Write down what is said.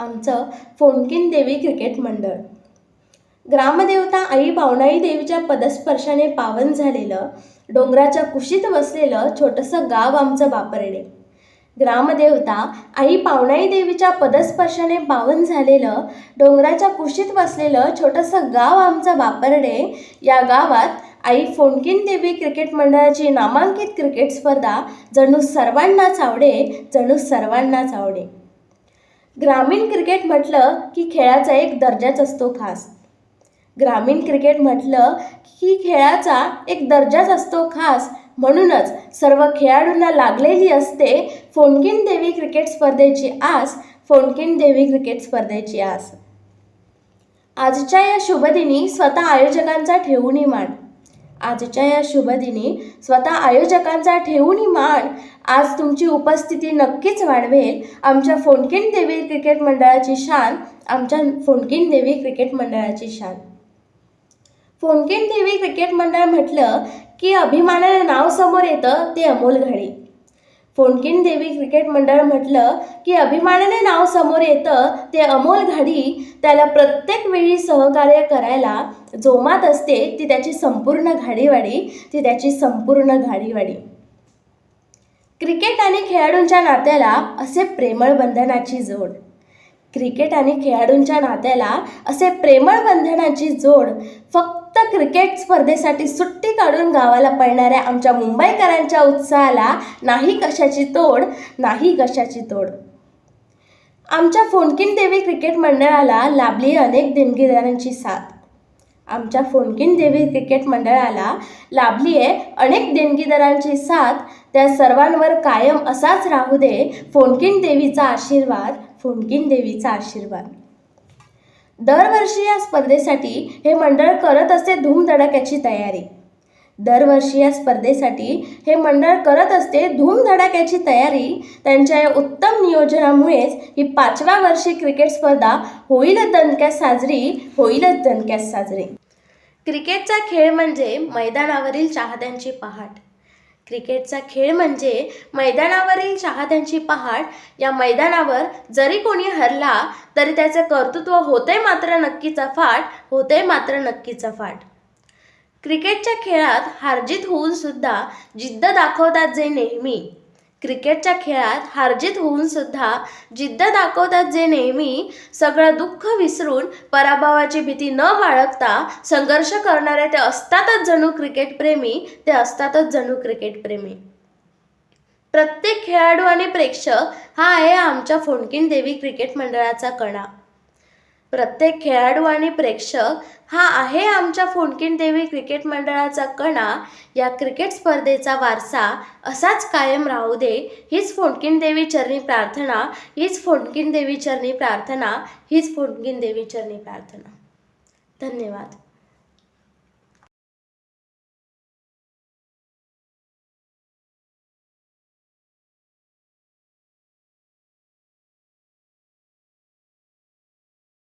आमचं फोंडकीन देवी क्रिकेट मंडळ. ग्रामदेवता आई बावणाई देवीच्या पदस्पर्शाने पावन झालेलं डोंगराच्या कुशीत वसलेलं छोटंसं गाव आमचं बापरडे. ग्रामदेवता आई पावणाई देवीच्या पदस्पर्शाने पावन झालेलं डोंगराच्या कुशीत वसलेलं छोटंसं गाव आमचं बापरडे या गावात आई फोंडकीन देवी क्रिकेट मंडळाची नामांकित क्रिकेट स्पर्धा जणू सर्वांनाच आवडे जणू सर्वांनाच आवडे ग्रामीण क्रिकेट म्हटलं की खेळाचा एक दर्जाच असतो खास. ग्रामीण क्रिकेट म्हटलं की खेळाचा एक दर्जाच असतो खास. म्हणूनच सर्व खेळाडूंना लागलेली असते फोंडकिन देवी क्रिकेट स्पर्धेची आस फोंडकिन देवी क्रिकेट स्पर्धेची आस. आजच्या या शुभदिनी स्वतः आयोजकांचा ठेवूनही मान आजच्या या शुभदिनी स्वतः आयोजकांचा ठेवूनही मान आज तुमची उपस्थिती नक्कीच वाढवेल. आमच्या फोंडकिन देवी क्रिकेट मंडळाची शान आमच्या फोंडकिन देवी क्रिकेट मंडळाची शान. फोनकिन देवी क्रिकेट मंडळ म्हटलं की अभिमानानं नाव समोर येतं ते अमोल घाडी. फोनकिन देवी क्रिकेट मंडळ म्हटलं की अभिमानाने नाव समोर येतं ते अमोल घाडी त्याला प्रत्येक वेळी सहकार्य करायला जोमात असते ती त्याची संपूर्ण घाडीवाडी ती त्याची संपूर्ण घाडीवाडी. क्रिकेट आणि खेळाडूंच्या नात्याला असे प्रेमळ बंधनाची जोड. क्रिकेट आणि खेळाडूंच्या नात्याला असे प्रेमळ बंधनाची जोड फक्त क्रिकेट स्पर्धेसाठी सुट्टी काढून गावाला पडणाऱ्या आमच्या मुंबईकरांच्या उत्साहाला नाही कशाची तोड नाही कशाची तोड. आमच्या फोनकिन देवी क्रिकेट मंडळाला लाभली अनेक देणगीदारांची साथ. आमच्या फोनकिन देवी क्रिकेट मंडळाला लाभली आहे अनेक देणगीदारांची साथ. त्या सर्वांवर कायम असाच राहू दे फोनकिन देवीचा आशीर्वाद. फोंडकीन देवीचा आशीर्वाद. दरवर्षी या स्पर्धेसाठी हे मंडळ करत असते धूमधडाक्याची तयारी. दरवर्षी या स्पर्धेसाठी हे मंडळ करत असते धूमधडाक्याची तयारी. त्यांच्या या उत्तम नियोजनामुळेच ही पाचव्या वर्षी क्रिकेट स्पर्धा होईलच दणक्यात साजरी होईलच दणक्यात साजरी. क्रिकेटचा खेळ म्हणजे मैदानावरील चाहत्यांची पहाट. क्रिकेटचा खेळ म्हणजे मैदानावरील चाहत्यांची पहाट. या मैदानावर जरी कोणी हरला तरी त्याचं कर्तृत्व होते मात्र नक्कीचा फाट होते मात्र नक्कीचा फाट. क्रिकेटच्या खेळात हारजीत होऊन सुद्धा जिद्द दाखवतात जे नेहमी. क्रिकेटच्या खेळात हार्जित होऊन सुद्धा जिद्द दाखवतात जे नेहमी सगळं दुःख विसरून पराभवाची भीती न बाळगता संघर्ष करणारे ते असतातच जणू क्रिकेटप्रेमी ते असतातच जणू क्रिकेटप्रेमी. प्रत्येक खेळाडू आणि प्रेक्षक हा आहे आमच्या फोंडकीन देवी क्रिकेट मंडळाचा कणा. प्रत्येक खेळाडू आणि प्रेक्षक हा आहे आमच्या फोंडकिन देवी क्रिकेट मंडळाचा कणा. या क्रिकेट स्पर्धेचा वारसा असाच कायम राहू दे. हीच फोंडकिन देवी चरणी प्रार्थना. हीच फोंडकिन देवी चरणी प्रार्थना. हीच फोंडकिन देवी चरणी प्रार्थना. धन्यवाद.